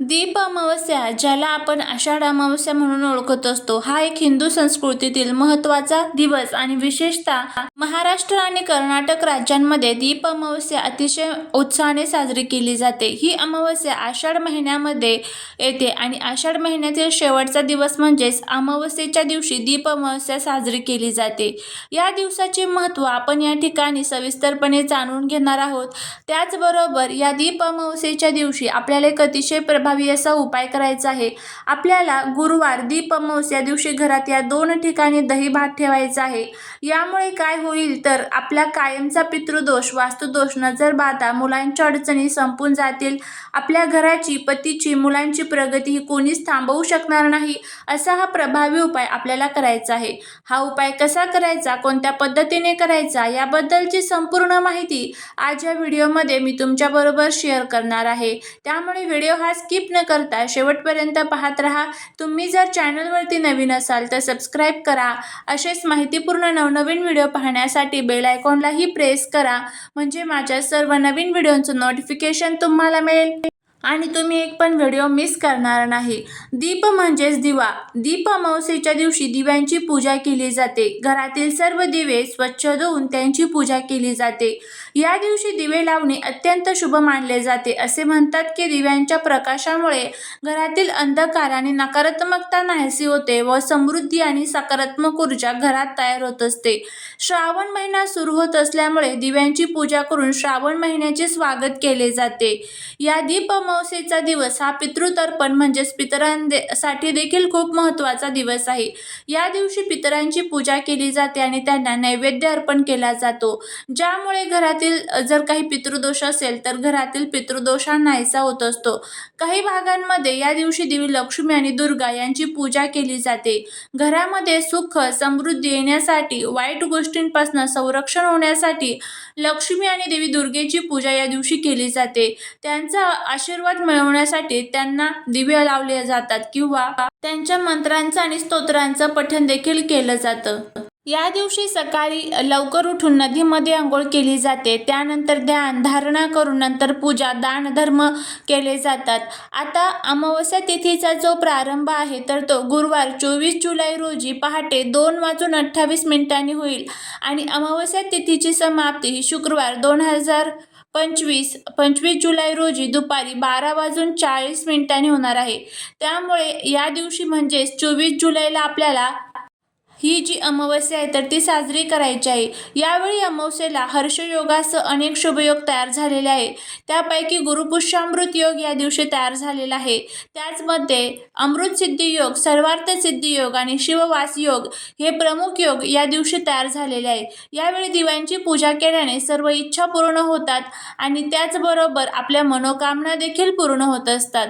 दीप अमावस्या ज्याला आपण आषाढ अमावस्या म्हणून ओळखत असतो हा एक हिंदू संस्कृतीतील महत्त्वाचा दिवस आणि विशेषतः महाराष्ट्र आणि कर्नाटक राज्यांमध्ये दीप अमावस्या अतिशय उत्साहाने साजरी केली जाते. ही अमावस्या आषाढ महिन्यामध्ये येते आणि आषाढ महिन्यातील शेवटचा दिवस म्हणजेच अमावस्येच्या दिवशी दीप अमावस्या साजरी केली जाते. या दिवसाचे महत्त्व आपण या ठिकाणी सविस्तरपणे जाणून घेणार आहोत. त्याचबरोबर या दीप अमावस्येच्या दिवशी आपल्याला एक अतिशय प्रभाव असा उपाय करायचा आहे. आपल्याला गुरुवार दीप या दिवशी घरात या दोन ठिकाणी दही भात ठेवायचा आहे. यामुळे काय होईल तर आपला कायमचा पितृदोष वास्तुदोष नजर बाधा मुलांच्या अडचणी संपून जातील. आपल्या घराची पतीची मुलांची प्रगती ही कोणीच थांबवू शकणार नाही असा हा प्रभावी उपाय आपल्याला करायचा आहे. हा उपाय कसा करायचा कोणत्या पद्धतीने करायचा याबद्दलची संपूर्ण माहिती आज या व्हिडिओमध्ये मी तुमच्याबरोबर शेअर करणार आहे. त्यामुळे व्हिडिओ हा स्किप न करता शेवटपर्यंत पाहत राहा. तुम्ही जर चॅनलवरती नवीन असाल तर सबस्क्राईब करा. असेच माहितीपूर्ण नवनवीन व्हिडिओ पाहण्यासाठी बेल आयकॉनलाही प्रेस करा. म्हणजे माझ्या सर्व नवीन व्हिडिओंचं नोटिफिकेशन तुम्हाला मिळेल. आणि तुम्ही एक पण व्हिडिओ मिस करणार नाही. दीप म्हणजेच दिवा. दीप अमावस्येच्या दिवशी दिव्यांची पूजा केली जाते. घरातील सर्व दिवे स्वच्छ धुवून त्यांची पूजा केली जाते. या दिवशी दिवे लावणे अत्यंत शुभ मानले जाते असे म्हणतात की दिव्यांच्या प्रकाशामुळे घरातील अंधकार आणि नकारात्मकता नाहीशी होते व समृद्धी आणि सकारात्मक ऊर्जा घरात तयार होत असते. श्रावण महिना सुरू होत असल्यामुळे दिव्यांची पूजा करून श्रावण महिन्याचे स्वागत केले जाते. या दीप अमावस्येचा दिवस हा पितृतर्पण म्हणजेच पितरांसाठी देखील खूप महत्त्वाचा दिवस आहे. या दिवशी पितरांची पूजा केली जाते आणि त्यांना नैवेद्य अर्पण केला जातो. ज्यामुळे घरात घरातील जर काही पितृदोष असेल तर घरातील पितृदोष हा नाहीसा होत असतो. काही भागांमध्ये या दिवशी देवी लक्ष्मी आणि दुर्गा यांची पूजा केली जाते. घरामध्ये सुख समृद्धी येण्यासाठी वाईट गोष्टींपासून संरक्षण होण्यासाठी लक्ष्मी आणि देवी दुर्गेची पूजा या दिवशी केली जाते. त्यांचा आशीर्वाद मिळवण्यासाठी त्यांना दिवे लावले जातात किंवा त्यांच्या मंत्रांचं आणि स्तोत्रांचं पठण देखील केलं जातं. या दिवशी सकाळी लवकर उठून नदीमध्ये आंघोळ केली जाते. त्यानंतर ध्यान धारणा करून नंतर पूजा दान धर्म केले जातात. आता अमावस्या तिथीचा जो प्रारंभ आहे तर तो गुरुवार चोवीस जुलै रोजी पहाटे दोन वाजून अठ्ठावीस मिनिटांनी होईल. आणि अमावस्या तिथीची समाप्ती ही शुक्रवार दोन हजार पंचवीस पंचवीस जुलै रोजी दुपारी बारा वाजून चाळीस मिनिटांनी होणार आहे. त्यामुळे या दिवशी म्हणजेच चोवीस जुलैला आपल्याला ही जी अमावस्या आहे तर ती साजरी करायची आहे. यावेळी अमावस्येला हर्षयोगासह अनेक शुभयोग तयार झालेले आहे त्यापैकी गुरुपुष्यामृत योग या दिवशी तयार झालेला आहे. त्याचमध्ये अमृत सिद्धी योग सर्वार्थ सिद्धी योग आणि शिववास योग हे प्रमुख योग या दिवशी तयार झालेले आहे यावेळी दिव्यांची पूजा केल्याने सर्व इच्छा पूर्ण होतात आणि त्याचबरोबर आपल्या मनोकामना देखील पूर्ण होत असतात.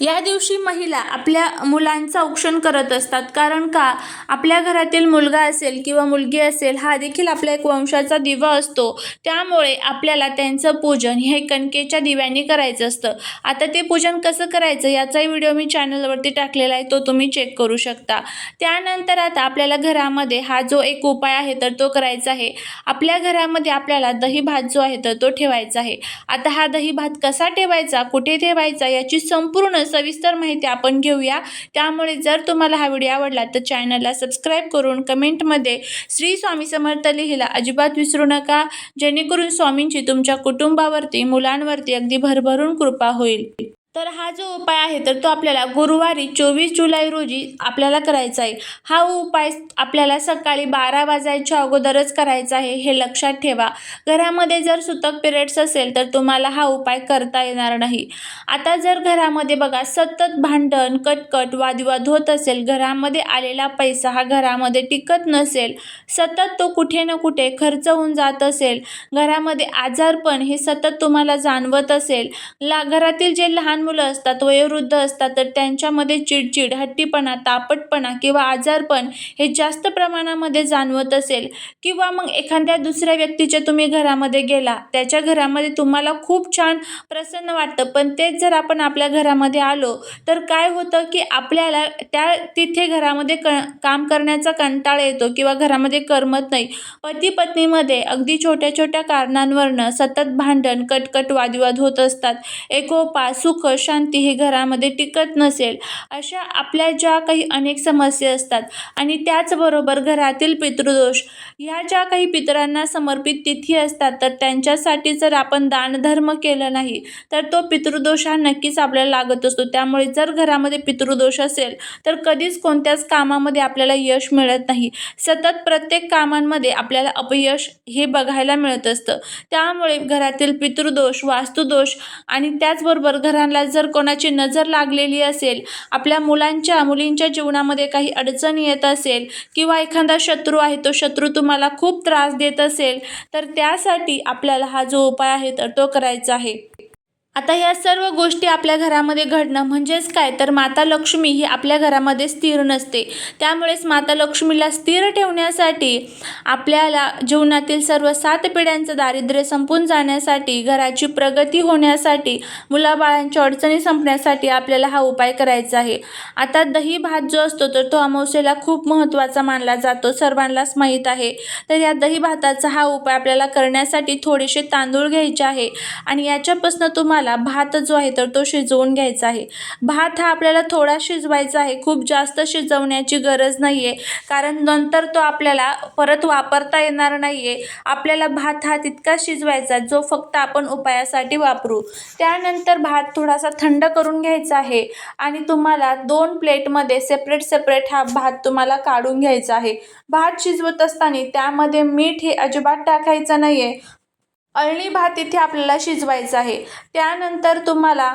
या दिवशी महिला आपल्या मुलांचं औक्षण करत असतात. कारण का? आपल्या घरातील मुलगा असेल किंवा मुलगी असेल हा देखील आपल्या एक वंशाचा दिवा असतो. त्यामुळे आपल्याला त्यांचं पूजन हे कणकेच्या दिव्यांनी करायचं असतं. आता ते पूजन कसं करायचं? याचाही व्हिडिओ मी चॅनलवरती टाकलेला आहे तो तुम्ही चेक करू शकता. त्यानंतर आता आपल्याला घरामध्ये हा जो एक उपाय आहे तर तो करायचा आहे. आपल्या घरामध्ये आपल्याला दही भात जो आहे तर तो ठेवायचा आहे. आता हा दही भात कसा ठेवायचा? कुठे ठेवायचा? याची संपूर्ण सविस्तर माहिती आपण घेऊया. त्यामुळे जर तुम्हाला हा व्हिडिओ आवडला तर चॅनलला सबस्क्राईब करून कमेंटमध्ये श्री स्वामी समर्थ लिहिला अजिबात विसरू नका. जेणेकरून स्वामींची तुमच्या कुटुंबावरती मुलांवरती अगदी भरभरून कृपा होईल. तर हा जो उपाय आहे तर तो आपल्याला गुरुवारी चोवीस जुलै रोजी आपल्याला करायचा आहे. हा उपाय आपल्याला सकाळी बारा वाजायच्या अगोदरच करायचा आहे हे लक्षात ठेवा. घरामध्ये जर सुतक पिरियड्स असेल तर तुम्हाला हा उपाय करता येणार नाही. आता जर घरामध्ये बघा सतत भांडण कटकट वादविवाद होत असेल घरामध्ये आलेला पैसा हा घरामध्ये टिकत नसेल सतत तो कुठे ना कुठे खर्च होऊन जात असेल घरामध्ये आजारपण हे सतत तुम्हाला जाणवत असेल ला घरातील जे लहान मुलं असतात वयोवृद्ध असतात तर त्यांच्यामध्ये चिडचिड हट्टीपणा तापटपणा किंवा आजारपण हे जास्त प्रमाणामध्ये जाणवत असेल. किंवा मग एखाद्या दुसऱ्या व्यक्तीच्या तुम्ही घरामध्ये गेला त्याच्या घरामध्ये तुम्हाला खूप छान प्रसन्न वाटतं. पण तेच जर आपण आपल्या घरामध्ये आलो तर काय होतं की आपल्याला त्या तिथे घरामध्ये क काम करण्याचा कंटाळा येतो किंवा घरामध्ये करमत नाही. पती पत्नीमध्ये अगदी छोट्या छोट्या कारणांवरनं सतत भांडण कटकट वादविवाद होत असतात. एकोपा सुख शांती हे घरामध्ये टिकत नसेल. अशा आपल्या ज्या काही अनेक समस्या असतात आणि त्याचबरोबर घरातील पितृदोष ह्या ज्या काही पितरांना समर्पित तिथी असतात तर त्यांच्यासाठी जर आपण दानधर्म केलं नाही तर तो पितृदोष हा नक्कीच आपल्याला लागत असतो. त्यामुळे जर घरामध्ये पितृदोष असेल तर कधीच कोणत्याच कामामध्ये आपल्याला यश मिळत नाही. सतत प्रत्येक कामांमध्ये आपल्याला अपयश हे बघायला मिळत असतं. त्यामुळे घरातील पितृदोष वास्तुदोष आणि त्याचबरोबर घरांना घराला जर कोणाची नजर लागलेली असेल आपल्या मुलांच्या मुलींच्या जीवनामध्ये काही अडचणी येत असेल किंवा एखादा शत्रू आहे तो शत्रू तुम्हाला खूप त्रास देत असेल तर त्यासाठी आपल्याला हा जो उपाय आहे तर तो करायचा आहे. आता या सर्व गोष्टी आपल्या घरामध्ये घडणं म्हणजेच काय? तर माता लक्ष्मी ही आपल्या घरामध्ये स्थिर नसते. त्यामुळेच माता लक्ष्मीला स्थिर ठेवण्यासाठी आपल्याला जीवनातील सर्व सात पिढ्यांचं दारिद्र्य संपून जाण्यासाठी घराची प्रगती होण्यासाठी मुलाबाळांच्या अडचणी संपण्यासाठी आपल्याला हा उपाय करायचा आहे. आता दही भात जो असतो तर तो अमावस्येला खूप महत्त्वाचा मानला जातो सर्वांनाच माहीत आहे. तर या दही भाताचा हा उपाय आपल्याला करण्यासाठी थोडेसे तांदूळ घ्यायचे आहे. आणि याच्यापासून तुम्हाला भात जो आहे तर तो शिजवून घ्यायचा आहे. भात हा आपल्याला थोडा शिजवायचा आहे. खूप जास्त शिजवण्याची गरज नाही आहे कारण नंतर तो आपल्याला परत वापरता येणार नाही आहे आपल्याला भात हा तितका शिजवायचा जो फक्त आपण उपायासाठी वापरू. त्यानंतर भात थोडासा थंड करून घ्यायचा आहे. आणि तुम्हाला दोन प्लेटमध्ये सेपरेट सेपरेट हा भात तुम्हाला काढून घ्यायचा आहे. भात शिजवत असताना त्यामध्ये मीठ हे अजिबात टाकायचं नाही आहे अळणी भात इथे आपल्याला शिजवायचा आहे. त्यानंतर तुम्हाला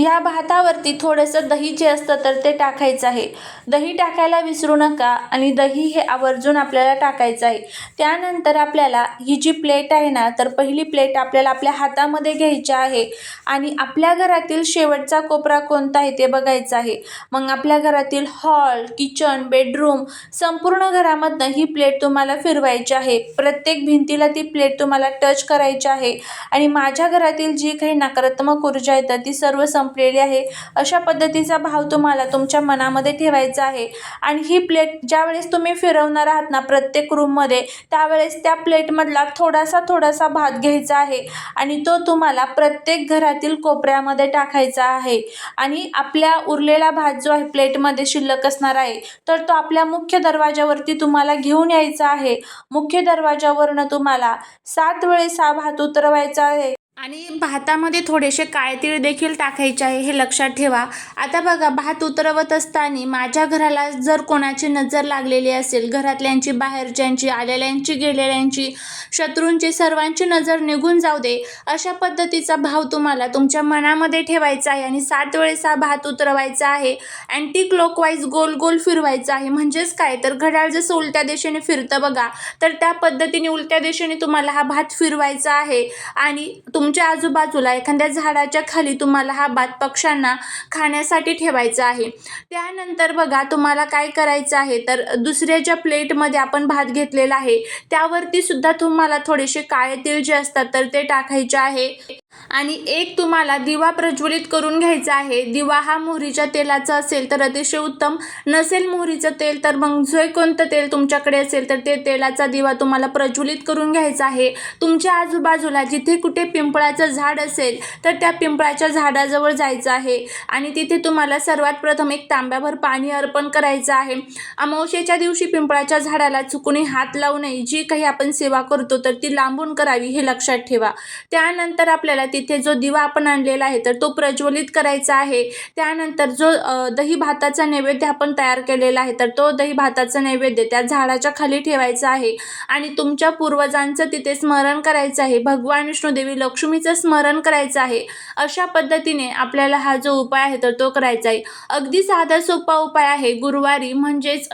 ह्या भातावरती थोडंसं दही जे असतं तर ते टाकायचं आहे. दही टाकायला विसरू नका आणि दही हे आवर्जून आपल्याला टाकायचं आहे. त्यानंतर आपल्याला ही जी प्लेट आहे ना तर पहिली प्लेट आपल्याला आपल्या हातामध्ये घ्यायची आहे आणि आपल्या घरातील शेवटचा कोपरा कोणता आहे ते बघायचं आहे. मग आपल्या घरातील हॉल किचन बेडरूम संपूर्ण घरामधनं ही प्लेट तुम्हाला फिरवायची आहे. प्रत्येक भिंतीला ती प्लेट तुम्हाला टच करायची आहे आणि माझ्या घरातील जी काही नकारात्मक ऊर्जा येतं ती सर्व संपलेली आहे. अशा पद्धतीचा भाव तुम्हाला तुमच्या मनामध्ये ठेवायचा आहे. आणि ही प्लेट ज्यावेळेस तुम्ही फिरवणार आहात ना प्रत्येक रूममध्ये त्यावेळेस त्या प्लेटमधला थोडासा थोडासा भात घ्यायचा आहे. आणि तो तुम्हाला प्रत्येक घरातील कोपऱ्यामध्ये टाकायचा आहे. आणि आपल्या उरलेला भात जो आहे प्लेटमध्ये शिल्लक असणार आहे तर तो आपल्या मुख्य दरवाजावरती तुम्हाला घेऊन यायचा आहे. मुख्य दरवाजावरनं तुम्हाला सात वेळेस हा भात उतरवायचा आहे. आणि भातामध्ये थोडेसे काळतीळ देखील टाकायचे आहे हे लक्षात ठेवा. आता बघा भात उतरवत असताना माझ्या घराला जर कोणाची नजर लागलेली असेल घरातल्यांची बाहेरच्यांची आलेल्यांची गेलेल्यांची शत्रूंची सर्वांची नजर निघून जाऊ दे अशा पद्धतीचा भाव तुम्हाला तुमच्या मनामध्ये ठेवायचा आहे आणि सात वेळेस हा भात उतरवायचा आहे. अँटी क्लॉकवाईज गोल गोल फिरवायचा आहे. म्हणजेच काय? तर घड्याळ जसं उलट्या दिशेने फिरतं बघा तर त्या पद्धतीने उलट्या दिशेने तुम्हाला हा भात फिरवायचा आहे. आणि तुम तुमच्या आजूबाजूला एखाद्या झाडाच्या खाली तुम्हाला हा भात पक्ष्यांना खाण्यासाठी ठेवायचा आहे. त्यानंतर बघा तुम्हाला काय करायचं आहे? तर दुसऱ्या ज्या प्लेटमध्ये आपण भात घेतलेला आहे. त्यावरती सुद्धा तुम्हाला थोडेसे काळे तीळ जे असतात तर ते टाकायचे आहे. आणि एक तुम्हाला दिवा प्रज्वलित करून घ्यायचा आहे. दिवा हा मोहरीच्या तेलाचा असेल तर अतिशय उत्तम. नसेल मोहरीचं तेल तर मग जे कोणतं तेल तुमच्याकडे असेल तर ते तेलाचा दिवा तुम्हाला प्रज्वलित करून घ्यायचा आहे. तुमच्या आजूबाजूला जिथे कुठे पिंपळाचं झाड असेल तर त्या पिंपळाच्या झाडाजवळ जायचं आहे. आणि तिथे तुम्हाला सर्वात प्रथम एक तांब्याभर पाणी अर्पण करायचं आहे. अमावशेच्या दिवशी पिंपळाच्या झाडाला चुकूनही हात लावू नये. जी काही आपण सेवा करतो तर ती लांबून करावी हे लक्षात ठेवा. त्यानंतर आपल्याला तिथे जो दिवा आपण आणलेला आहे तर तो प्रज्वलित करायचा आहे. त्यानंतर जो दही भाताचा नैवेद्य आपण तयार केलेला आहे तर तो दही भाताचा नैवेद्य त्या झाडाच्या खाली ठेवायचा आहे. आणि तुमच्या पूर्वजांचं तिथे स्मरण करायचं आहे. भगवान विष्णुदेवी लक्ष्मीचं स्मरण करायचं आहे. अशा पद्धतीने आपल्याला हा जो उपाय आहे तर तो करायचा आहे. अगदी साधा सोपा उपाय आहे गुरुवारी म्हणजेच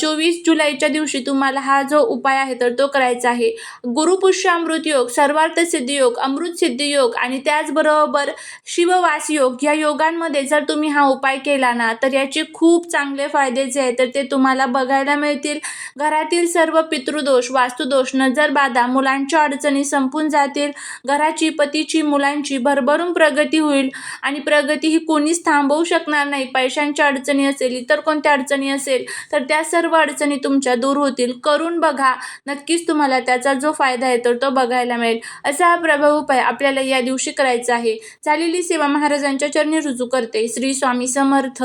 चोवीस जुलैच्या दिवशी तुम्हाला हा जो उपाय आहे तर तो करायचा आहे. गुरुपुष्य अमृत योग सर्वार्थ सिद्धी योग अमृत सिद्धी सिद्धयोग आणि त्याचबरोबर शिववास योग या योगांमध्ये जर तुम्ही हा उपाय केला ना तर याचे खूप चांगले फायदे जे आहेत. तर ते तुम्हाला बघायला मिळतील. घरातील सर्व पितृदोष वास्तुदोष नजरबाधा मुलांच्या अडचणी संपून जातील. घराची पतीची मुलांची भरभरून प्रगती होईल आणि प्रगती ही कोणीच थांबवू शकणार नाही. पैशांच्या अडचणी असेल इतर कोणत्या अडचणी असेल तर त्या सर्व अडचणी तुमच्या दूर होतील. करून बघा. नक्कीच तुम्हाला त्याचा जो फायदा आहे तर तो बघायला मिळेल. असा हा प्रभाव उपाय आपल्याला या दिवशी करायचं आहे. झालेली सेवा महाराजांच्या चरणी रुजू करते. श्री स्वामी समर्थ.